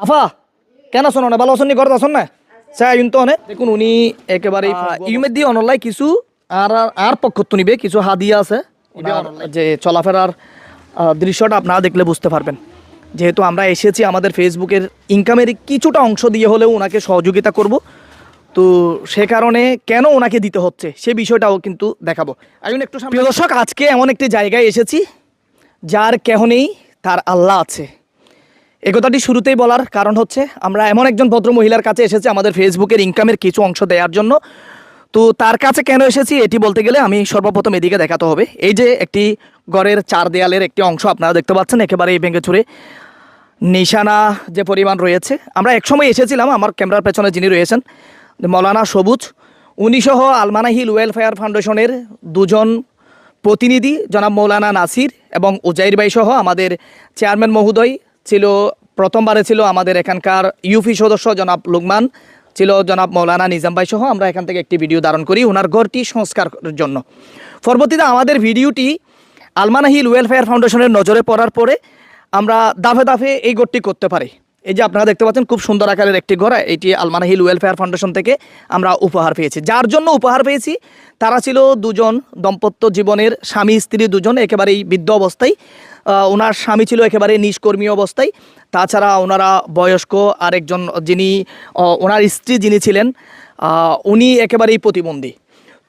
আফা কেন শোনো না? ভালো আছেন নি? ঘরে আছেন না? চাই তো অনেক। দেখুন উনি একেবারে ইউমের দিয়ে অনলাই কিছু আর আর পক্ষ তো নিবে কিছু হাদিয়া আছে। যে চলাফেরার দৃশ্যটা আপনারা দেখলে বুঝতে পারবেন। যেহেতু আমরা এসেছি আমাদের ফেসবুকের ইনকামের কিছুটা অংশ দিয়ে হলেও ওনাকে সহযোগিতা করব। তো সে কারণে কেন ওনাকে দিতে হচ্ছে সে বিষয়টাও কিন্তু দেখাবো। একজন একটু প্রিয় দর্শক আজকে এমন একটি জায়গায় এসেছি যার কেহ নেই তার আল্লাহ আছে। এ কথাটি শুরুতেই বলার কারণ হচ্ছে, আমরা এমন একজন ভদ্র মহিলার কাছে এসেছি আমাদের ফেসবুকের ইনকামের কিছু অংশ দেওয়ার জন্য। তো তার কাছে কেন এসেছি এটি বলতে গেলে আমি সর্বপ্রথম এদিকে দেখাতে হবে। এই যে একটি ঘরের চার দেয়ালের একটি অংশ আপনারা দেখতে পাচ্ছেন একেবারে এই ভেঙে চুরে। নিশানা যে পরিমাণ রয়েছে, আমরা একসময় এসেছিলাম, আমার ক্যামেরার পেছনে যিনি রয়েছেন, মৌলানা সবুজ। উনি সহ আলমানা হিল ওয়েলফেয়ার ফাউন্ডেশনের দুজন প্রতিনিধি, জনাব মৌলানা নাসির এবং উজাইর ভাই সহ আমাদের চেয়ারম্যান মহোদয় ছিল, প্রথমবারে ছিল আমাদের এখানকার ইউপি সদস্য জনাব লুকমান, ছিল জনাব মৌলানা নিজাম ভাই সহ আমরা এখান থেকে একটি ভিডিও ধারণ করি ওনার ঘরটি সংস্কারের জন্য। পরবর্তীতে আমাদের ভিডিওটি আলমানা হিল ওয়েলফেয়ার ফাউন্ডেশনের নজরে পড়ার পরে আমরা দাফে দাফে এই ঘরটি করতে পারি। এই যে আপনারা দেখতে পাচ্ছেন খুব সুন্দর আকারের একটি ঘর, এটি আলমানা হিল ওয়েলফেয়ার ফাউন্ডেশন থেকে আমরা উপহার পেয়েছি। যার জন্য উপহার পেয়েছি, তারা ছিল দুজন দম্পত্য জীবনের স্বামী, স্ত্রী দুজন, একেবারেই বৃদ্ধ অবস্থায়। ওনার স্বামী ছিল একেবারে নিষ্কর্মী অবস্থায়। তাছাড়া ওনারা বয়স্ক আরেকজন যিনি ওনার স্ত্রী যিনি ছিলেন উনি একেবারেই প্রতিবন্ধী।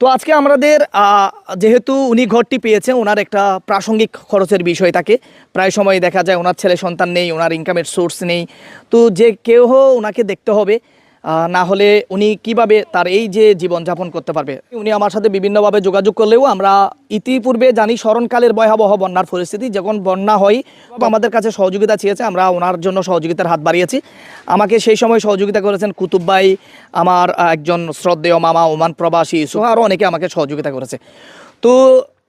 তো আজকে আমাদের যেহেতু উনি ঘরটি পেয়েছেন, ওনার একটা প্রাসঙ্গিক খরচের বিষয় থাকে। প্রায় সময় দেখা যায় ওনার ছেলে সন্তান নেই, ওনার ইনকামের সোর্স নেই। তো যে কেউ ওনাকে দেখতে হবে না হলে উনি কীভাবে তার এই যে জীবনযাপন করতে পারবে? উনি আমার সাথে বিভিন্নভাবে যোগাযোগ করলেও আমরা ইতিপূর্বে জানি স্মরণকালের ভয়াবহ বন্যার পরিস্থিতি। যখন বন্যা হয় আমাদের কাছে সহযোগিতা চেয়েছে, আমরা ওনার জন্য সহযোগিতার হাত বাড়িয়েছি। আমাকে সেই সময় সহযোগিতা করেছেন কুতুব ভাই, আমার একজন শ্রদ্ধেয় মামা, ওমান প্রবাসী সহ আরও অনেকে আমাকে সহযোগিতা করেছে। তো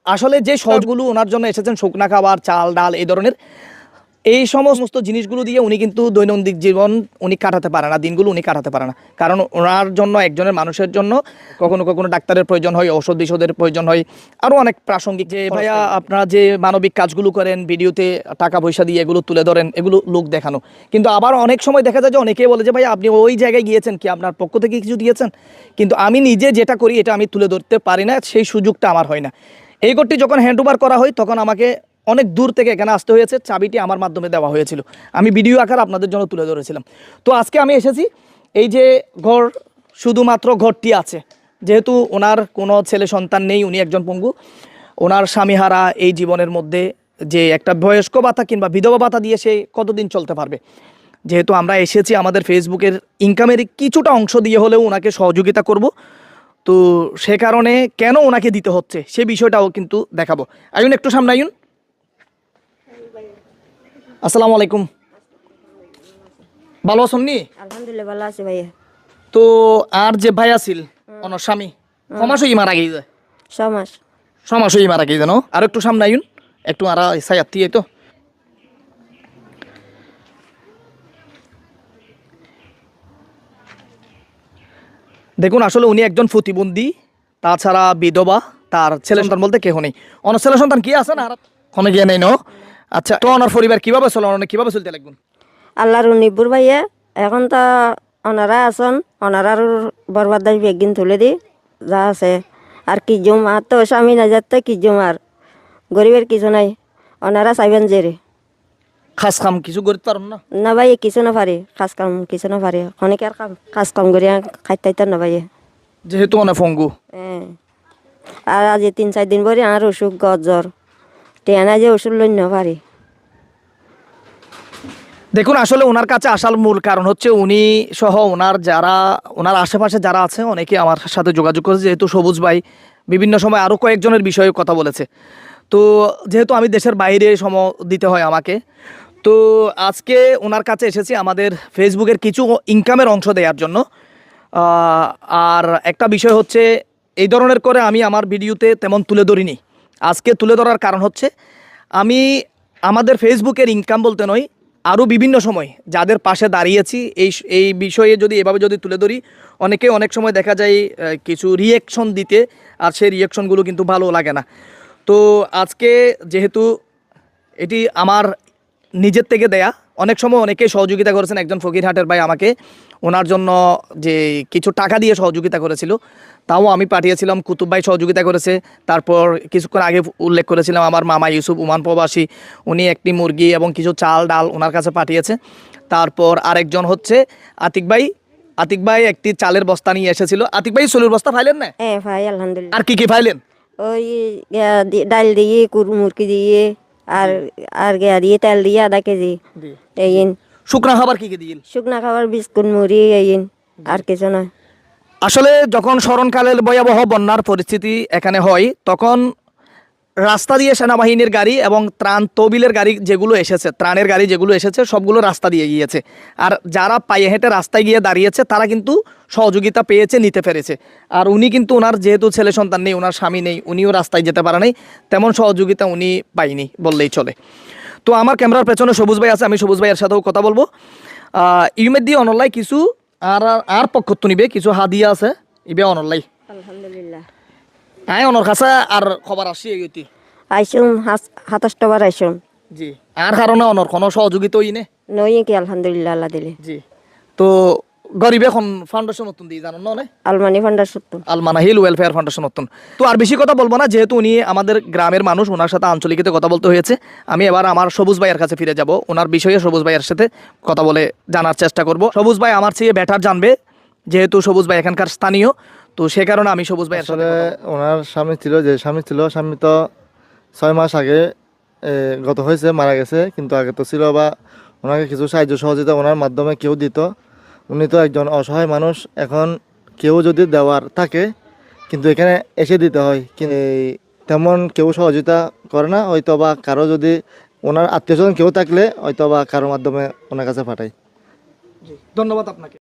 আসলে যে সহজগুলো ওনার জন্য এসেছেন, শুকনা খাবার, চাল, ডাল, এই ধরনের এই সমস্ত জিনিসগুলো দিয়ে উনি কিন্তু দৈনন্দিন জীবন উনি কাটাতে পারে না দিনগুলো উনি কাটাতে পারে না। কারণ ওনার জন্য একজনের মানুষের জন্য কখনো কখনো ডাক্তারের প্রয়োজন হয় ঔষধ বিষধের প্রয়োজন হয় আরও অনেক প্রাসঙ্গিক যে ভাইয়া আপনারা যে মানবিক কাজগুলো করেন ভিডিওতে টাকা পয়সা দিয়ে এগুলো তুলে ধরেন এগুলো লোক দেখানো। কিন্তু আবার অনেক সময় দেখা যায় যে অনেকেই বলে যে ভাই আপনি ওই জায়গায় গিয়েছেন কি? আপনার পক্ষ থেকে কিছু দিয়েছেন? কিন্তু আমি নিজে যেটা করি এটা আমি তুলে ধরতে পারি না সেই সুযোগটা আমার হয় না। এই কোডটি যখন হ্যান্ড ওভার করা হয় তখন আমাকে অনেক দূর থেকে এখানে আসতে হয়েছে, চাবিটি আমার মাধ্যমে দেওয়া হয়েছিল। আমি ভিডিও আকার আপনাদের জন্য তুলে ধরেছিলাম। তো আজকে আমি এসেছি, এই যে ঘর, শুধুমাত্র ঘরটি আছে। যেহেতু ওনার কোনো ছেলে সন্তান নেই, উনি একজন পঙ্গু। ওনার স্বামীহারা এই জীবনের মধ্যে যে একটা বয়স্ক ভাতা কিংবা বিধবা ভাতা দিয়ে সে কতদিন চলতে পারবে? যেহেতু আমরা এসেছি, আমাদের ফেসবুকের ইনকামের কিছুটা অংশ দিয়ে হলেও ওনাকে সহযোগিতা করব। তো সে কারণে কেন ওনাকে দিতে হচ্ছে, সে বিষয়টাও কিন্তু দেখাবো। আয়ুন, একটু সামনে আয়ুন। আসসালামু আলাইকুম। ভালো আছেন নি? আলহামদুলিল্লাহ ভালো আছে ভাইয়া। তো আর যে ভাই আছিল ওনার স্বামী সমাস হই মারা গিয়ে যায় ছ মাস। সমাস হই মারা গিয়ে জানো আর একটু সামনে আইন একটু আর সাই আত্মীয় তো। দেখুন আসলে উনি একজন প্রতিবন্ধী তাছাড়া বিধবা তার ছেলে সন্তান বলতে কেহ নেই। অনার ছেলে সন্তান কি আছে না? আর কোনো গিয়ে নেই নো? আচ্ছা তো ওনার পরিবার কীভাবে চলে? ওনার কীভাবে চলতে লাগবেন? আল্লাহর নিব্বুর ভাইয়া এখন তো ওনারা আছেন ওনারার বরবাদ দাবি একদিন তুলে দি যা আছে। আর কি জম আর তো স্বামী না যাতে কি জম আর গরিবের কিছু নাই ওনারা চাইবেন জেরে খাস কাম কিছু করতে পারুন না? না ভাই কিছু না পারে কাজ কাম কিছু না পারে। অনেকে আর কাম? কাজ কাম করি খাইতে না ভাইয়া। যেহেতু অনেক ফঙ্গু হ্যাঁ। আর আজ তিন চার দিন পরে আর অসুখ গজ জ্বর। টেনা যে ওষুধ দেখুন, আসলে ওনার কাছে আসার মূল কারণ হচ্ছে উনি সহ ওনার যারা, ওনার আশেপাশে যারা আছে, অনেকে আমার সাথে যোগাযোগ করেছে। যেহেতু সবুজ ভাই বিভিন্ন সময় আরও কয়েকজনের বিষয়ে কথা বলেছে। তো যেহেতু আমি দেশের বাইরে সম দিতে হয় আমাকে, তো আজকে ওনার কাছে এসেছি আমাদের ফেসবুকের কিছু ইনকামের অংশ দেওয়ার জন্য। আর একটা বিষয় হচ্ছে, এই ধরনের করে আমি আমার ভিডিওতে তেমন তুলে ধরিনি। আজকে তুলে ধরার কারণ হচ্ছে, আমি আমাদের ফেসবুকের ইনকাম বলতে নয়, আরও বিভিন্ন সময় যাদের পাশে দাঁড়িয়েছি, এই এই বিষয়ে যদি এভাবে যদি তুলে ধরি, অনেকে অনেক সময় দেখা যায় কিছু রিয়েকশন দিতে আর সেই রিয়েকশনগুলো কিন্তু ভালো লাগে না। তো আজকে যেহেতু এটি আমার নিজের থেকে দেয়া, অনেক সময় অনেকেই সহযোগিতা করেছেন একজন ফকিরহাটের ভাই আমাকে ওনার জন্য যে কিছু টাকা দিয়ে সহযোগিতা করেছিল তাও আমি পাঠিয়েছিলাম কুতুব ভাই সহযোগিতা করেছে। তারপর কিছুক্ষণ আগে উল্লেখ করেছিলাম আমার মামা ইউসুফ উমান প্রবাসী উনি একটি মুরগি এবং কিছু চাল ডাল ওনার কাছে পাঠিয়েছে। তারপর আরেকজন হচ্ছে আতিক ভাই। আতিক ভাই একটি চালের বস্তা নিয়ে এসেছিল। আতিক ভাই চুলের বস্তা ফাইলেন না? হ্যাঁ ভাই আলহামদুলিল্লাহ। আর কি কি ফাইলেন? ওই ডাল দিয়ে কুর মুরগি দিয়ে আর আর গিয়া দিয়ে তেল দিয়ে আধা কেজি। শুকনা খাবার কি কি দিন? শুকনা খাবার বিস্কুট মুড়ি এইন আর কিছু নয়। আসলে যখন স্মরণকালের ভয়াবহ বন্যার পরিস্থিতি এখানে হয় তখন রাস্তা দিয়ে সেনাবাহিনীর গাড়ি এবং ত্রাণ তবিলের গাড়ি যেগুলো এসেছে ত্রাণের গাড়ি যেগুলো এসেছে সবগুলো রাস্তা দিয়ে গিয়েছে। আর যারা পায়ে হেঁটে রাস্তায় গিয়ে দাঁড়িয়েছে তারা কিন্তু সহযোগিতা পেয়েছে নিতে পেরেছে। আর উনি কিন্তু ওনার যেহেতু ছেলে সন্তান নেই ওনার স্বামী নেই উনিও রাস্তায় যেতে পারে নাই তেমন সহযোগিতা উনি পাইনি বললেই চলে। তো আমার ক্যামেরার পেছনে সবুজ ভাই আছে আমি সবুজ ভাইয়ের সাথেও কথা বলব। ইউমের দিয়ে অনলাই কিছু আর আর পক্ষত্ব নিবে কিছু হাদিয়া আছে ইবে অনলাই। আলহামদুলিল্লাহ। আই অনর কাছে আর খবর আসি এগিয়ে আইসুম সাতাশটাবার আইসুম। জি আর কারণে অনর কোনো সহযোগিতা ইনে? নই কি আলহামদুলিল্লাহ আল্লাহ দিলে। জি তো গরিব এখন ফাউন্ডেশন নতুন দিয়ে জানো না আলমানি ফান্ডার সত্য আলমানা হিল ওয়েলফেয়ার ফাউন্ডেশন নতুন। তো আর বেশি কথা বলব না যেহেতু উনি আমাদের গ্রামের মানুষ ওনার সাথে আঞ্চলিকতে কথা বলতে হয়েছে। আমি এবার আমার সবুজ ভাইয়ের কাছে ফিরে যাব। ওনার বিষয়ে সবুজ ভাইয়ের সাথে কথা বলে জানার চেষ্টা করব। সবুজ ভাই আমার চেয়ে বেটার জানবে যেহেতু সবুজ ভাই এখানকার স্থানীয়। তো সে কারণে আমি সবুজ ভাইয়ের সাথে আসলে ওনার স্বামী ছিল যে স্বামী ছিল স্বামী তো ছয় মাস আগে গত হয়েছে মারা গেছে। কিন্তু আগে তো ছিল বা ওনাকে কিছু সাহায্য সহযোগিতা ওনার মাধ্যমে কেউ দিত। উনি তো একজন অসহায় মানুষ, এখন কেউ যদি দেওয়ার থাকে, কিন্তু এখানে এসে দিতে হয়। তেমন কেউ সহযোগিতা করে না হয়তো বা কারও যদি ওনার আত্মীয় স্বজন কেউ থাকলে হয়তো বা কারোর মাধ্যমে ওনার কাছে পাঠায়। ধন্যবাদ আপনাকে।